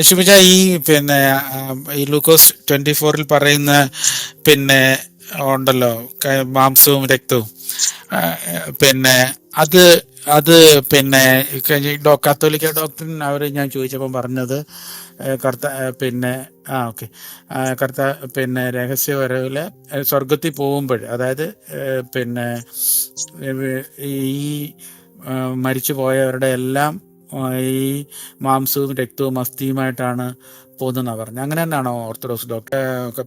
ഷിബിജ ഈ പിന്നെ ഈ ലൂക്കോസ് ട്വന്റി ഫോറിൽ പറയുന്ന പിന്നെ ഉണ്ടല്ലോ മാംസവും രക്തവും. പിന്നെ അത് അത് പിന്നെ കത്തോലിക്ക ഡോക്ടർ അവർ ഞാൻ ചോദിച്ചപ്പോൾ പറഞ്ഞത് കർത്ത പിന്നെ ആ ഓക്കെ. കർത്ത പിന്നെ രഹസ്യവരവിൽ സ്വർഗത്തിൽ പോകുമ്പോൾ അതായത് പിന്നെ ഈ മരിച്ചു പോയവരുടെ എല്ലാം ഈ മാംസവും രക്തവും അസ്ഥിയുമായിട്ടാണ് പോകുന്നതെന്നാണ് പറഞ്ഞത് അങ്ങനെ തന്നെയാണോ ഓർത്തഡോക്സ് ഡോക്ടർ?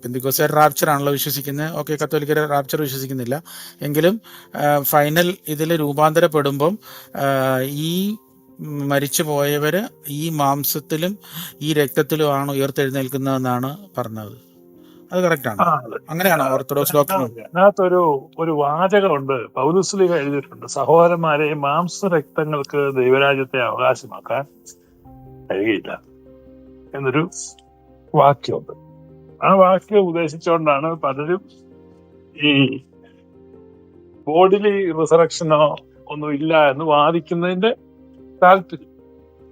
പെന്തിക്കോസ് റാപ്ചർ ആണല്ലോ വിശ്വസിക്കുന്നത്. ഓക്കെ കത്തോലിക്കർ റാപ്ചർ വിശ്വസിക്കുന്നില്ല. എങ്കിലും ഫൈനൽ ഇതിൽ രൂപാന്തരപ്പെടുമ്പം ഈ മരിച്ചു പോയവർ ഈ മാംസത്തിലും ഈ രക്തത്തിലുമാണ് ഉയർത്തെഴുന്നേൽക്കുന്നതെന്നാണ് പറഞ്ഞത്. അത് കറക്റ്റ് അങ്ങനെയാണ് ഓർത്തഡോക്സ് അതിനകത്തൊരു ഒരു വാചകമുണ്ട്. പൗലുസ്ലിക എഴുതിയിട്ടുണ്ട്. സഹോദരന്മാരെ മാംസരക്തങ്ങൾക്ക് ദൈവരാജ്യത്തെ അവകാശമാക്കാൻ കഴിയില്ല എന്നൊരു വാക്യമുണ്ട്. ആ വാക്യം ഉദ്ദേശിച്ചുകൊണ്ടാണ് പലരും ഈ ബോഡിലി റിസറക്ഷനോ ഒന്നും ഇല്ല എന്ന് വാദിക്കുന്നതിന്റെ താല്പര്യം.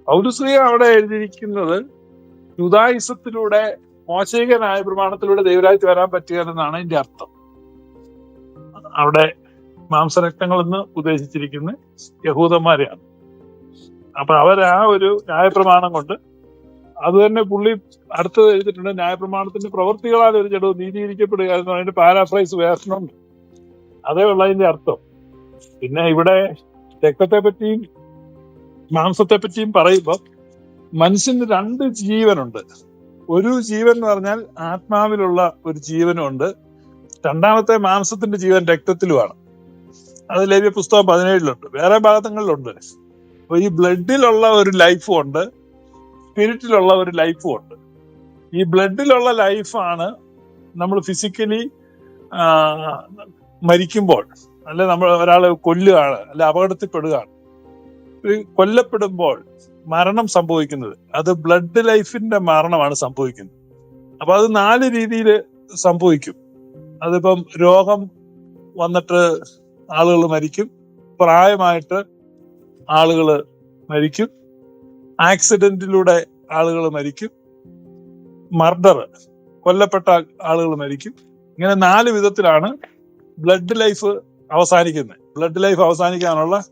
പൗലുസ്ലിക അവിടെ എഴുതിയിരിക്കുന്നത് യുദായുസത്തിലൂടെ മോശികനായ പ്രമാണത്തിലൂടെ ദൈവരാജ്യത്ത് വരാൻ പറ്റുക എന്നാണ് അതിന്റെ അർത്ഥം. അവിടെ മാംസരക്തങ്ങളെന്ന് ഉദ്ദേശിച്ചിരിക്കുന്ന യഹൂദന്മാരെയാണ്. അപ്പൊ അവർ ആ ഒരു ന്യായപ്രമാണം കൊണ്ട് അത് തന്നെ പുള്ളി അടുത്തത് എഴുതിയിട്ടുണ്ട് ന്യായപ്രമാണത്തിന്റെ പ്രവൃത്തികളാൽ ഒരു ചെടു നീതീകരിക്കപ്പെടുക എന്ന് അതിന്റെ പാരാഫ്രൈസ് വേർഷനുണ്ട് അതേ ഉള്ള അതിന്റെ അർത്ഥം. പിന്നെ ഇവിടെ രക്തത്തെ പറ്റിയും മാംസത്തെ പറ്റിയും പറയുമ്പോൾ മനുഷ്യന് രണ്ട് ജീവനുണ്ട്. ഒരു ജീവൻ എന്ന് പറഞ്ഞാൽ ആത്മാവിലുള്ള ഒരു ജീവനുണ്ട്. രണ്ടാമത്തെ മാംസത്തിന്റെ ജീവൻ രക്തത്തിലുമാണ്. അത് ലഭ്യ പുസ്തകം പതിനേഴിലുണ്ട്. വേറെ ഭാഗങ്ങളിലുണ്ട്. അപ്പൊ ഈ ബ്ലഡിലുള്ള ഒരു ലൈഫും ഉണ്ട്. സ്പിരിറ്റിലുള്ള ഒരു ലൈഫും ഉണ്ട്. ഈ ബ്ലഡിലുള്ള ലൈഫാണ് നമ്മൾ ഫിസിക്കലി മരിക്കുമ്പോൾ അല്ലെ നമ്മൾ ഒരാൾ കൊല്ലുകയാണ് അല്ലെ അപകടത്തിൽപ്പെടുകയാണ്. കൊല്ലപ്പെടുമ്പോൾ മരണം സംഭവിക്കുന്നത്. അത് ബ്ലഡ് ലൈഫിന്റെ മരണമാണ് സംഭവിക്കുന്നത്. അപ്പൊ അത് നാല് രീതിയിൽ സംഭവിക്കും. അതിപ്പം രോഗം വന്നിട്ട് ആളുകൾ മരിക്കും. പ്രായമായിട്ട് ആളുകൾ മരിക്കും. ആക്സിഡന്റിലൂടെ ആളുകൾ മരിക്കും. മർഡർ കൊല്ലപ്പെട്ട ആളുകൾ മരിക്കും. ഇങ്ങനെ നാല് വിധത്തിലാണ് ബ്ലഡ് ലൈഫ് അവസാനിക്കുന്നത്. ബ്ലഡ് ലൈഫ് അവസാനിക്കാനുള്ള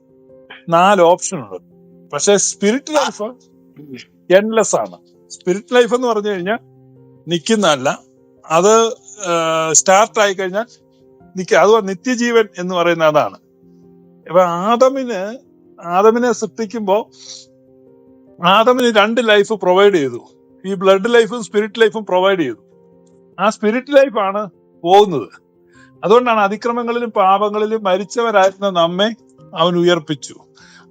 നാല് ഓപ്ഷൻ ഉണ്ട് പക്ഷെ സ്പിരിറ്റ് ലൈഫ് എൻലെസ് ആണ്. സ്പിരിറ്റ് ലൈഫ് എന്ന് പറഞ്ഞു കഴിഞ്ഞാൽ നിൽക്കുന്നതല്ല അത് സ്റ്റാർട്ട് ആയി കഴിഞ്ഞാൽ നിൽക്കുക അത് നിത്യജീവൻ എന്ന് പറയുന്ന അതാണ്. ഇപ്പൊ ആദമിന് ആദമിനെ സൃഷ്ടിക്കുമ്പോൾ ആദമിന് രണ്ട് ലൈഫ് പ്രൊവൈഡ് ചെയ്തു. ഈ ബ്ലഡ് ലൈഫും സ്പിരിറ്റ് ലൈഫും പ്രൊവൈഡ് ചെയ്തു. ആ സ്പിരിറ്റ് ലൈഫാണ് പോകുന്നത്. അതുകൊണ്ടാണ് അതിക്രമങ്ങളിലും പാപങ്ങളിലും മരിച്ചവരായിരുന്ന നമ്മെ അവൻ ഉയർപ്പിച്ചു.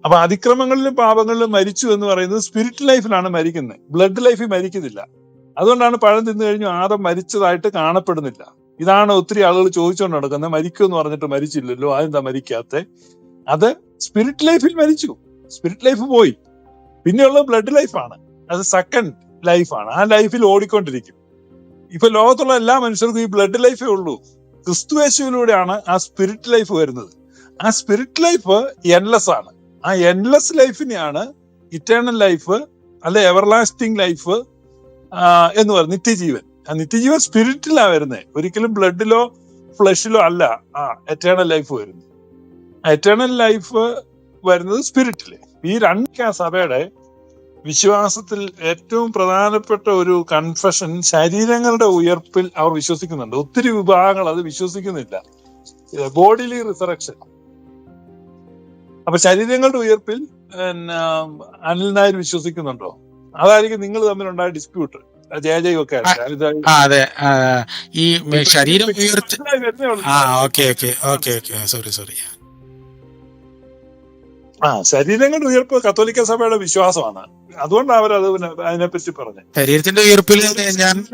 അപ്പൊ അതിക്രമങ്ങളിലും പാപങ്ങളിലും മരിച്ചു എന്ന് പറയുന്നത് സ്പിരിറ്റ് ലൈഫിലാണ് മരിക്കുന്നത് ബ്ലഡ് ലൈഫിൽ മരിക്കുന്നില്ല. അതുകൊണ്ടാണ് പഴം തിന്നു കഴിഞ്ഞു ആദം മരിച്ചതായിട്ട് കാണപ്പെടുന്നില്ല. ഇതാണ് ഒത്തിരി ആളുകൾ ചോദിച്ചുകൊണ്ട് നടക്കുന്നത് മരിക്കും എന്ന് പറഞ്ഞിട്ട് മരിച്ചില്ലല്ലോ. അതെന്താ മരിക്കാത്ത? അത് സ്പിരിറ്റ് ലൈഫിൽ മരിച്ചു. സ്പിരിറ്റ് ലൈഫ് പോയി. പിന്നെയുള്ള ബ്ലഡ് ലൈഫാണ് അത് സെക്കൻഡ് ലൈഫാണ് ആ ലൈഫിൽ ഓടിക്കൊണ്ടിരിക്കും. ഇപ്പൊ ലോകത്തുള്ള എല്ലാ മനുഷ്യർക്കും ഈ ബ്ലഡ് ലൈഫേ ഉള്ളൂ. ക്രിസ്തുവേശുവിലൂടെയാണ് ആ സ്പിരിറ്റ് ലൈഫ് വരുന്നത്. ആ സ്പിരിറ്റ് ലൈഫ് എൻലെസ് ആണ്. ആ എൻലെസ് ലൈഫിനെയാണ് ഇറ്റേണൽ ലൈഫ് അല്ലെ എവർലാസ്റ്റിംഗ് ലൈഫ് എന്ന് പറയുന്നത് നിത്യജീവൻ. ആ നിത്യജീവൻ സ്പിരിറ്റിലാണ് വരുന്നത് ഒരിക്കലും ബ്ലഡിലോ ഫ്ലഷിലോ അല്ല. ആ എറ്റേണൽ ലൈഫ് വരുന്നത് എറ്റേണൽ ലൈഫ് വരുന്നത് സ്പിരിറ്റിൽ ഈ രണ്ട് സഭയുടെ വിശ്വാസത്തിൽ ഏറ്റവും പ്രധാനപ്പെട്ട ഒരു കൺഫഷൻ ശരീരങ്ങളുടെ ഉയർപ്പിൽ അവർ വിശ്വസിക്കുന്നുണ്ട്. ഒത്തിരി വിഭാഗങ്ങൾ അത് വിശ്വസിക്കുന്നില്ല. ബോഡിലി റിസറക്ഷൻ അപ്പൊ ശരീരങ്ങളുടെ ഉയർപ്പിൽ പിന്നെ അനിൽ നായർ വിശ്വസിക്കുന്നുണ്ടോ? അതായിരിക്കും നിങ്ങൾ തമ്മിലുണ്ടായ ഡിസ്പ്യൂട്ട് ആ അതെ. ആ, ഈ മ- ഇപ്പൊ ശരീരം ഉയർത്തി മനസ്സിലായി വരുന്നേ ഉള്ളൂ. ആ okay okay okay okay. Sorry sorry ആ ശരീരങ്ങളുടെ ഉയർപ്പ് കത്തോലിക്ക സഭയുടെ വിശ്വാസമാണ്. അതുകൊണ്ട് അവർ അത് അതിനെപ്പറ്റി പറഞ്ഞു ശരീരത്തിന്റെ ഉയർപ്പിൽ ഞാൻ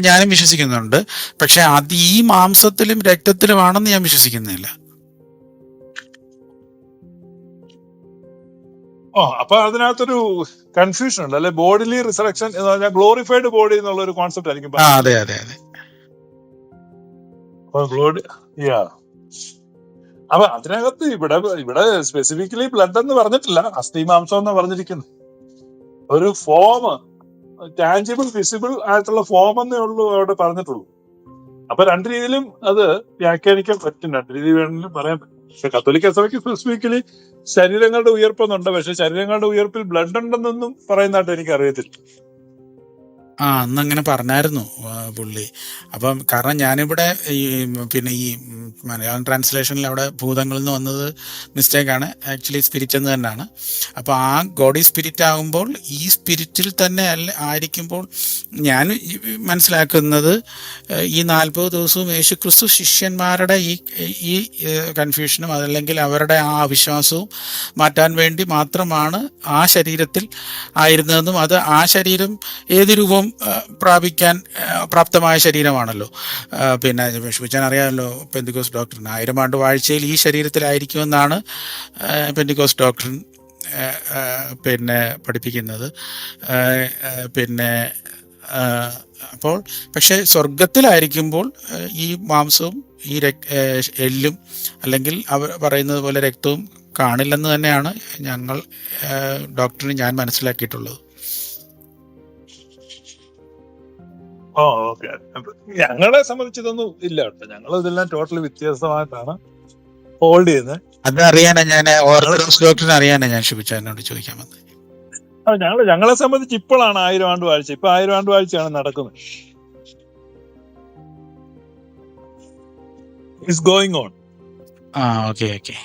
ഞാനും വിശ്വസിക്കുന്നുണ്ട്. പക്ഷെ അത് ഈ മാംസത്തിലും രക്തത്തിലുമാണെന്ന് ഞാൻ വിശ്വസിക്കുന്നില്ല. ഓ അപ്പൊ അതിനകത്തൊരു കൺഫ്യൂഷൻ ഉണ്ട്. അല്ലെ ബോഡിലി റിസറക്ഷൻ എന്ന് പറഞ്ഞാൽ ഗ്ലോറിഫൈഡ് ബോഡി എന്നുള്ള ഒരു കോൺസെപ്റ്റ് ആയിരിക്കും അതെ അതെ അതെ. ഗ്ലോറി യാ അപ്പൊ അതിനകത്ത് ഇവിടെ ഇവിടെ സ്പെസിഫിക്കലി ബ്ലഡ് എന്ന് പറഞ്ഞിട്ടില്ല. അസ്ഥി മാംസം എന്ന് പറഞ്ഞിരിക്കുന്നു. ഒരു ഫോം ടാഞ്ചിബിൾ ഫിസിബിൾ ആയിട്ടുള്ള ഫോം എന്നേ ഉള്ളൂ അവിടെ പറഞ്ഞിട്ടുള്ളൂ. അപ്പൊ രണ്ട് രീതിയിലും അത് വ്യാഖ്യാനിക്കാൻ പറ്റും. രണ്ട് രീതി വേണമെങ്കിലും പറയാൻ പറ്റും. പക്ഷെ കത്തോലിക്ക സഭയ്ക്ക് സ്പെസിഫിക്കലി ശരീരങ്ങളുടെ ഉയർപ്പെന്നുണ്ട്. പക്ഷെ ശരീരങ്ങളുടെ ഉയർപ്പിൽ ബ്ലഡ് ഉണ്ടെന്നൊന്നും പറയുന്നതായിട്ട് എനിക്ക് അറിയത്തില്ല ആ അന്ന് അങ്ങനെ പറഞ്ഞായിരുന്നു പുള്ളി. അപ്പം കാരണം ഞാനിവിടെ ഈ പിന്നെ ഈ മലയാളം ട്രാൻസ്ലേഷനിൽ അവിടെ ഭൂതങ്ങളിൽ നിന്ന് വന്നത് മിസ്റ്റേക്കാണ് ആക്ച്വലി സ്പിരിറ്റ് എന്ന് തന്നെയാണ്. അപ്പോൾ ആ ഗോഡി സ്പിരിറ്റ് ആകുമ്പോൾ ഈ സ്പിരിറ്റിൽ തന്നെ അല്ല ആയിരിക്കുമ്പോൾ ഞാൻ മനസ്സിലാക്കുന്നത് ഈ നാൽപ്പത് ദിവസവും യേശു ക്രിസ്തു ശിഷ്യന്മാരുടെ ഈ ഈ കൺഫ്യൂഷനും അതല്ലെങ്കിൽ അവരുടെ ആ അവിശ്വാസവും മാറ്റാൻ വേണ്ടി മാത്രമാണ് ആ ശരീരത്തിൽ ആയിരുന്നതെന്നും അത് ആ ശരീരം ഏത് രൂപം പ്രാപിക്കാൻ പ്രാപ്തമായ ശരീരമാണല്ലോ. പിന്നെ ഷുചാൻ അറിയാമല്ലോ പെന്തിക്കോസ് ഡോക്ടറിന് ആയിരം ആണ്ട് വാഴ്ചയിൽ ഈ ശരീരത്തിലായിരിക്കുമെന്നാണ് പെന്തിക്കോസ് ആ, പിന്നെ പഠിപ്പിക്കുന്നത്. പിന്നെ അപ്പോൾ പക്ഷേ സ്വർഗത്തിലായിരിക്കുമ്പോൾ ഈ മാംസവും ഈ എല്ലും അല്ലെങ്കിൽ അവർ പറയുന്നത് പോലെ രക്തവും കാണില്ലെന്ന് തന്നെയാണ് ഞങ്ങൾ ഡോക്ടറിന് ഞാൻ മനസ്സിലാക്കിയിട്ടുള്ളത്. Oh okay. ഞങ്ങളെ സംബന്ധിച്ച് ഇതൊന്നും ഇല്ല കേട്ടോ. ഞങ്ങൾ ഇതെല്ലാം ടോട്ടലി വ്യത്യസ്തമായിട്ടാണ് ഹോൾഡ് ചെയ്യുന്നത് അത് അറിയാനാ ഞാൻ ഓർത്തഡോക്സ് ഡോക്ടറിനെ അറിയാനാ ഞാൻ ശുഭിച്ചോട് ചോദിക്കാൻ വന്നത്. ഞങ്ങൾ ഞങ്ങളെ സംബന്ധിച്ച് ഇപ്പോഴാണ് ആയിരം ആണ്ട് വാഴ്ച. ഇപ്പൊ ആയിരം ആണ്ട് വാഴ്ചയാണ് നടക്കുന്നത്. It's going on ah okay okay.